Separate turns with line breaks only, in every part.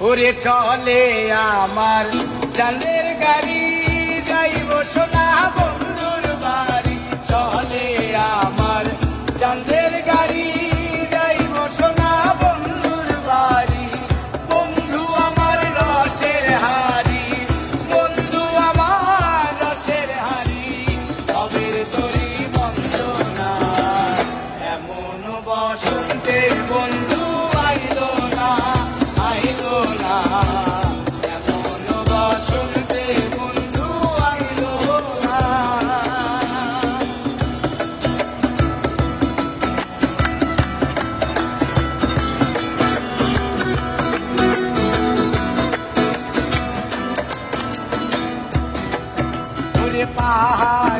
ওরে চলে আমার চাঁদের গাড়ি যাইব সোনা পাহাড়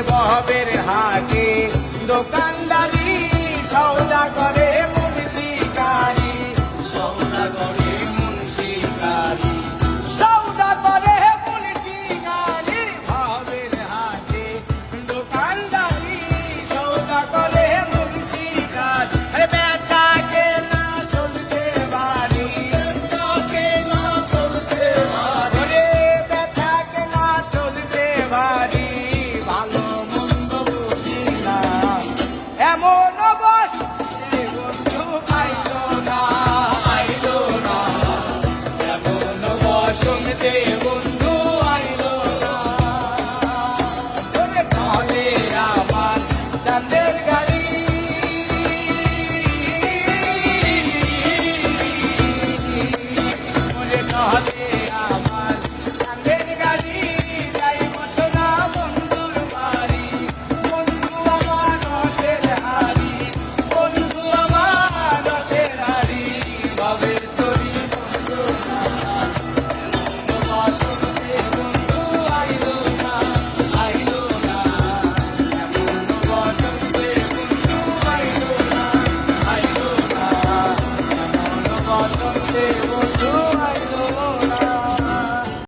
বহবের হাকে দোকানদারি Ese বন্ধু